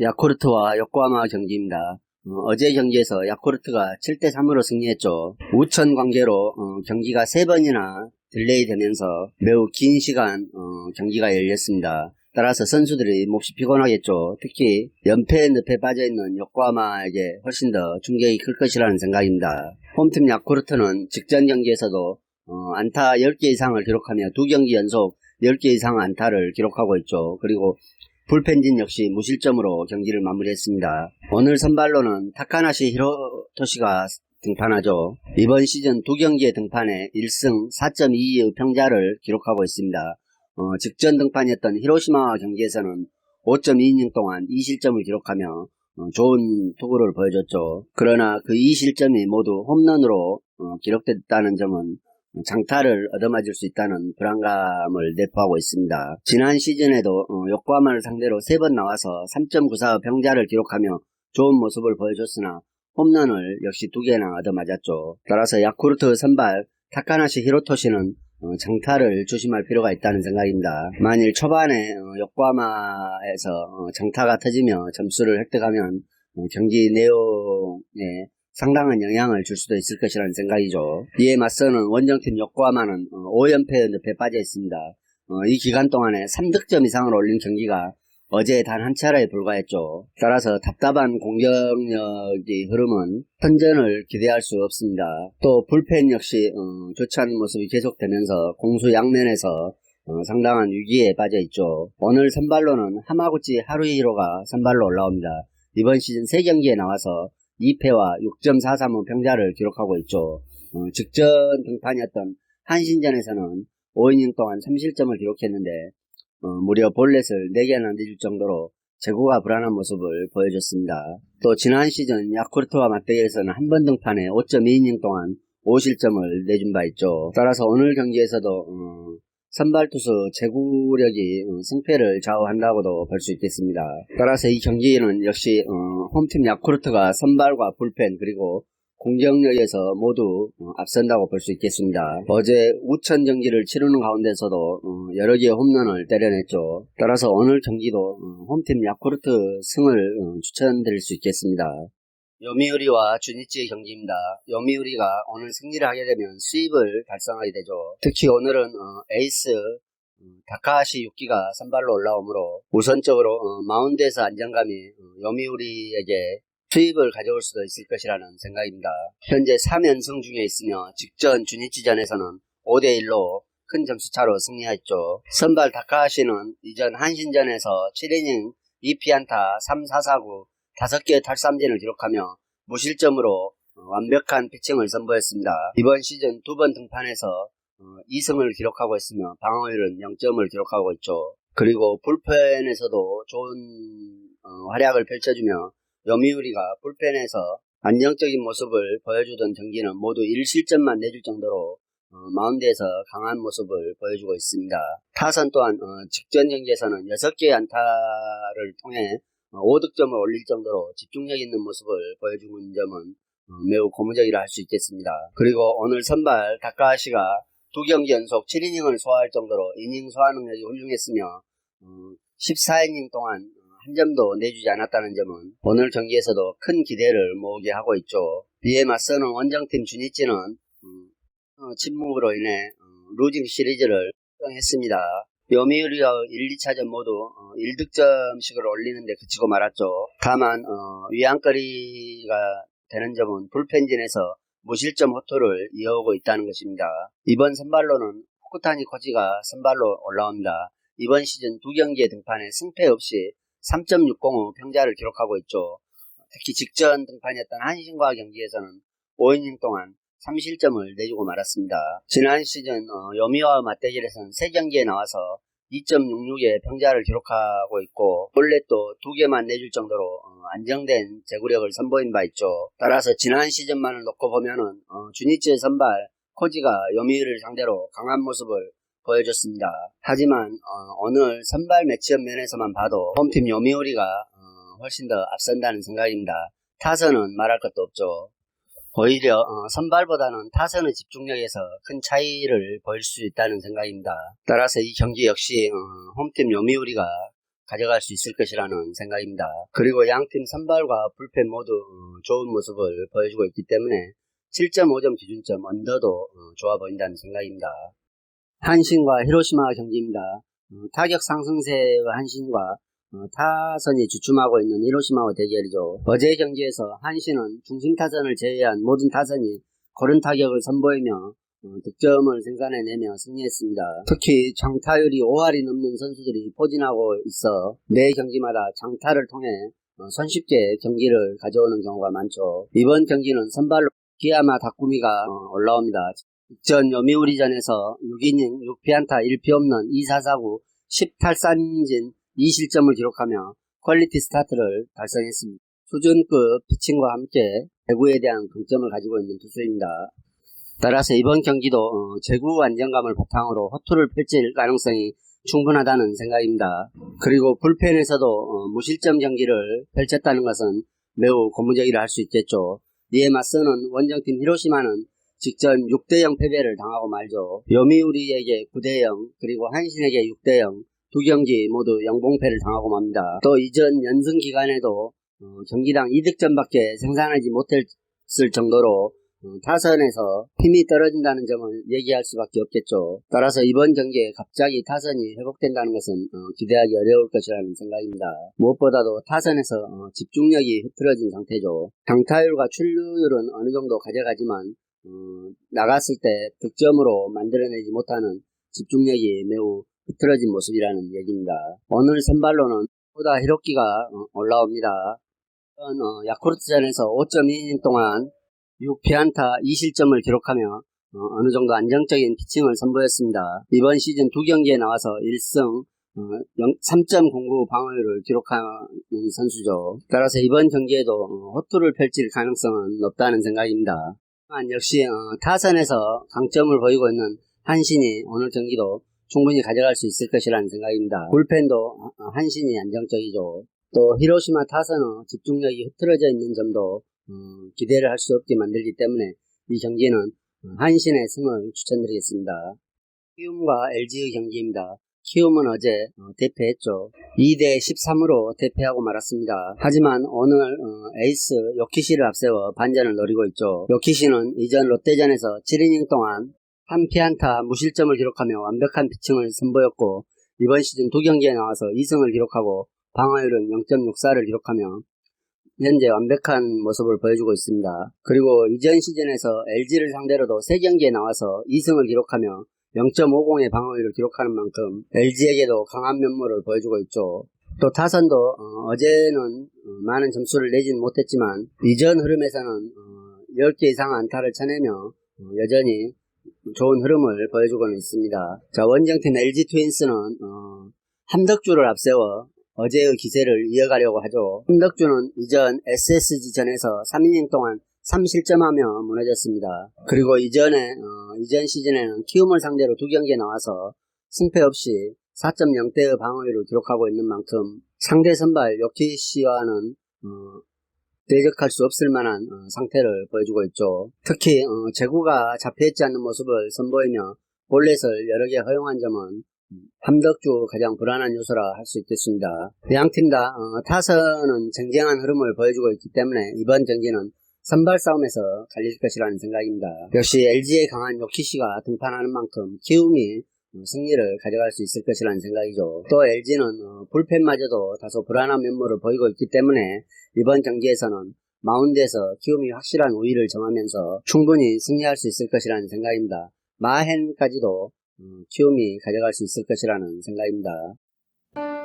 야쿠르트와 요코하마 경기입니다. 어, 제 경기에서 야쿠르트가 7대 3으로 승리했죠. 우천 관계로 어, 경기가 3번이나 딜레이 되면서 매우 긴 시간 어, 경기가 열렸습니다. 따라서 선수들이 몹시 피곤하겠죠. 특히 연패 늪에 빠져있는 요코하마에게 훨씬 더 충격이 클 것이라는 생각입니다. 홈팀 야쿠르트는 직전 경기에서도 어, 안타 10개 이상을 기록하며 두 경기 연속 10개 이상 안타를 기록하고 있죠. 그리고 불펜진 역시 무실점으로 경기를 마무리했습니다. 오늘 선발로는 타카나시 히로토시가 등판하죠. 이번 시즌 두 경기에 등판해 1승 4.22의 평자를 기록하고 있습니다. 어, 직전 등판이었던 히로시마 경기에서는 5.2이닝 동안 2실점을 기록하며 어, 좋은 투구를 보여줬죠. 그러나 그 2실점이 모두 홈런으로 어, 기록됐다는 점은 장타를 얻어맞을 수 있다는 불안감을 내포하고 있습니다. 지난 시즌에도 어, 요코하마를 상대로 3번 나와서 3.94 병자를 기록하며 좋은 모습을 보여줬으나 홈런을 역시 두 개나 얻어맞았죠. 따라서 야쿠르트 선발 타카나시 히로토시는 어, 장타를 조심할 필요가 있다는 생각입니다. 만일 초반에 어, 요코하마에서 어, 장타가 터지며 점수를 획득하면 어, 경기 내용에 상당한 영향을 줄 수도 있을 것이라는 생각이죠. 이에 맞서는 원정팀 요코하마는 5연패 늪에 빠져 있습니다. 어, 이 기간 동안에 3득점 이상을 올린 경기가 어제 단 한 차례에 불과했죠. 따라서 답답한 공격력의 흐름은 선전을 기대할 수 없습니다. 또 불펜 역시 어, 좋지 않은 모습이 계속되면서 공수 양면에서 어, 상당한 위기에 빠져 있죠. 오늘 선발로는 하마구치 하루이히로가 선발로 올라옵니다. 이번 시즌 3경기에 나와서 2패와 6.43의 평자를 기록하고 있죠. 어, 직전 등판이었던 한신전에서는 5이닝 동안 3실점을 기록했는데 어, 무려 볼넷을 4개나 내줄 정도로 재고가 불안한 모습을 보여줬습니다. 또 지난 시즌 야쿠르트와 맞대결에서는 한 번 등판에 5.2이닝 동안 5실점을 내준 바 있죠. 따라서 오늘 경기에서도 어, 선발 투수 제구력이 어, 승패를 좌우한다고도 볼 수 있겠습니다. 따라서 이 경기는 역시 어, 홈팀 야쿠르트가 선발과 불펜 그리고 공격력에서 모두 어, 앞선다고 볼 수 있겠습니다. 어제 우천 경기를 치르는 가운데서도 어, 여러 개의 홈런을 때려냈죠. 따라서 오늘 경기도 어, 홈팀 야쿠르트 승을 어, 추천드릴 수 있겠습니다. 요미우리와 주니치의 경기입니다. 요미우리가 오늘 승리를 하게 되면 수입을 달성하게 되죠. 특히 오늘은 어, 에이스 음, 다카하시 유키가 선발로 올라오므로 우선적으로 어, 마운드에서 안정감이 어, 요미우리에게 수입을 가져올 수도 있을 것이라는 생각입니다. 현재 3연승 중에 있으며 직전 주니치전에서는 5대1로 큰 점수차로 승리했죠. 선발 다카하시는 이전 한신전에서 7이닝 2피안타 3사사구 5개의 탈삼진을 기록하며 무실점으로 어, 완벽한 피칭을 선보였습니다. 이번 시즌 두 번 등판해서 2승을 기록하고 있으며 방어율은 0점을 기록하고 있죠. 그리고 불펜에서도 좋은 어, 활약을 펼쳐주며 여미우리가 불펜에서 안정적인 모습을 보여주던 경기는 모두 1실점만 내줄 정도로 어, 마운드에서 강한 모습을 보여주고 있습니다. 타선 또한 어, 직전 경기에서는 6개의 안타를 통해 5득점을 올릴 정도로 집중력 있는 모습을 보여주는 점은 어, 매우 고무적이라 할 수 있겠습니다. 그리고 오늘 선발 다카하시가 두 경기 연속 7이닝을 소화할 정도로 이닝 소화 능력이 훌륭했으며 14이닝 동안 한 점도 내주지 않았다는 점은 오늘 경기에서도 큰 기대를 모으게 하고 있죠. 이에 맞서는 원정팀 주니치는 어, 침묵으로 인해 어, 루징 시리즈를 수행했습니다. 요미우리와 1, 2차전 모두 어, 1득점씩을 올리는데 그치고 말았죠. 다만 어, 위안거리가 되는 점은 불펜진에서 무실점 호투를 이어오고 있다는 것입니다. 이번 선발로는 후쿠타니 코지가 선발로 올라옵니다. 이번 시즌 두 경기에 등판해 승패 없이 3.605 평자를 기록하고 있죠. 특히 직전 등판이었던 한신과 경기에서는 5이닝 동안 3실점을 내주고 말았습니다. 지난 시즌 어, 요미와 맞대결에서는 3경기에 나와서 2.66의 평자를 기록하고 있고 볼넷도 두 개만 내줄 정도로 어, 안정된 제구력을 선보인 바 있죠. 따라서 지난 시즌만을 놓고 보면은 어, 주니치의 선발 코지가 요미를 상대로 강한 모습을 보여줬습니다. 하지만 어, 오늘 선발 매치업 면에서만 봐도 홈팀 요미우리가 어, 훨씬 더 앞선다는 생각입니다. 타선은 말할 것도 없죠. 오히려 어, 선발보다는 타선의 집중력에서 큰 차이를 보일 수 있다는 생각입니다. 따라서 이 경기 역시 어, 홈팀 요미우리가 가져갈 수 있을 것이라는 생각입니다. 그리고 양팀 선발과 불펜 모두 어, 좋은 모습을 보여주고 있기 때문에 7.5점 기준점 언더도 어, 좋아 보인다는 생각입니다. 한신과 히로시마 경기입니다. 어, 타격 상승세의 한신과 어, 타선이 주춤하고 있는 히로시마와 대결이죠. 어제 경기에서 한신은 중심 타선을 제외한 모든 타선이 고른 타격을 선보이며 어, 득점을 생산해내며 승리했습니다. 특히 장타율이 5할이 넘는 선수들이 포진하고 있어 매 경기마다 장타를 통해 어, 손쉽게 경기를 가져오는 경우가 많죠. 이번 경기는 선발로 기아마 다꾸미가 어, 올라옵니다. 직전 요미우리전에서 6이닝 6피안타 1피 없는 2사사구 10탈삼진 2실점을 기록하며 퀄리티 스타트를 달성했습니다. 수준급 피칭과 함께 배구에 대한 강점을 가지고 있는 투수입니다. 따라서 이번 경기도 어, 제구 안정감을 바탕으로 호투를 펼칠 가능성이 충분하다는 생각입니다. 그리고 불펜에서도 어, 무실점 경기를 펼쳤다는 것은 매우 고무적이라 할 수 있겠죠. 이에 맞서는 원정팀 히로시마는 직전 6대0 패배를 당하고 말죠. 요미우리에게 9대0 그리고 한신에게 6대0 두 경기 모두 영봉패를 당하고 맙니다. 또 이전 연승 기간에도 어, 경기당 2득점밖에 생산하지 못했을 정도로 어, 타선에서 힘이 떨어진다는 점을 얘기할 수밖에 없겠죠. 따라서 이번 경기에 갑자기 타선이 회복된다는 것은 어, 기대하기 어려울 것이라는 생각입니다. 무엇보다도 타선에서 어, 집중력이 흐트러진 상태죠. 강타율과 출루율은 어느 정도 가져가지만 어, 나갔을 때 득점으로 만들어내지 못하는 집중력이 매우 흐트러진 모습이라는 얘기입니다. 오늘 선발로는 보다 히로키가 어, 올라옵니다. 어, 야쿠르트전에서 5.2이닝 동안 6피안타 2실점을 기록하며 어, 느 정도 안정적인 피칭을 선보였습니다. 이번 시즌 두 경기에 나와서 1승 3.09 방어율을 기록하는 선수죠. 따라서 이번 경기에도 어, 호투를 펼칠 가능성은 높다는 생각입니다. 역시 어, 타선에서 강점을 보이고 있는 한신이 오늘 경기도 충분히 가져갈 수 있을 것이라는 생각입니다. 불펜도 어, 한신이 안정적이죠. 또 히로시마 타선은 집중력이 흐트러져 있는 점도 어, 기대를 할 수 없게 만들기 때문에 이 경기는 어, 한신의 승을 추천드리겠습니다. 키움과 LG의 경기입니다. 키움은 어제 어, 대패했죠. 2대 13으로 대패하고 말았습니다. 하지만 오늘 어, 에이스 요키시를 앞세워 반전을 노리고 있죠. 요키시는 이전 롯데전에서 7이닝 동안 한 피안타 무실점을 기록하며 완벽한 피칭을 선보였고 이번 시즌 두 경기에 나와서 2승을 기록하고 방어율은 0.64를 기록하며 현재 완벽한 모습을 보여주고 있습니다. 그리고 이전 시즌에서 LG를 상대로도 3경기에 나와서 2승을 기록하며 0.50의 방어율을 기록하는 만큼 LG에게도 강한 면모를 보여주고 있죠. 또 타선도 어, 제는 많은 점수를 내진 못했지만 이전 흐름에서는 어, 10개 이상 안타를 쳐내며 어, 여전히 좋은 흐름을 보여주고는 있습니다. 자 원정팀 LG 트윈스는 어, 함덕주를 앞세워 어제의 기세를 이어가려고 하죠. 함덕주는 이전 SSG전에서 3이닝 동안 3실점하며 무너졌습니다. 그리고 이전에 어, 이전 시즌에는 키움을 상대로 두 경기에 나와서 승패 없이 4.0대의 방어율을 기록하고 있는 만큼 상대 선발 요키시와는 어, 대적할 수 없을 만한 어, 상태를 보여주고 있죠. 특히 어, 제구가 잡혀있지 않는 모습을 선보이며 볼넷을 여러 개 허용한 점은 함덕주 가장 불안한 요소라 할 수 있겠습니다. 양 팀다 어, 타선은 쟁쟁한 흐름을 보여주고 있기 때문에 이번 경기는 선발 싸움에서 갈릴 것이라는 생각입니다. 역시 LG의 강한 요키시가 등판하는 만큼 키움이 어, 승리를 가져갈 수 있을 것이라는 생각이죠. 또 LG는 어, 불펜마저도 다소 불안한 면모를 보이고 있기 때문에 이번 경기에서는 마운드에서 키움이 확실한 우위를 점하면서 충분히 승리할 수 있을 것이라는 생각입니다. 마헨까지도 어, 키움이 가져갈 수 있을 것이라는 생각입니다.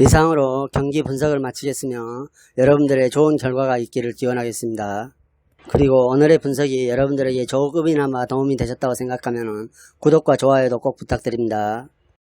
이상으로 경기 분석을 마치겠으며 여러분들의 좋은 결과가 있기를 기원하겠습니다. 그리고 오늘의 분석이 여러분들에게 조금이나마 도움이 되셨다고 생각하면 구독과 좋아요도 꼭 부탁드립니다.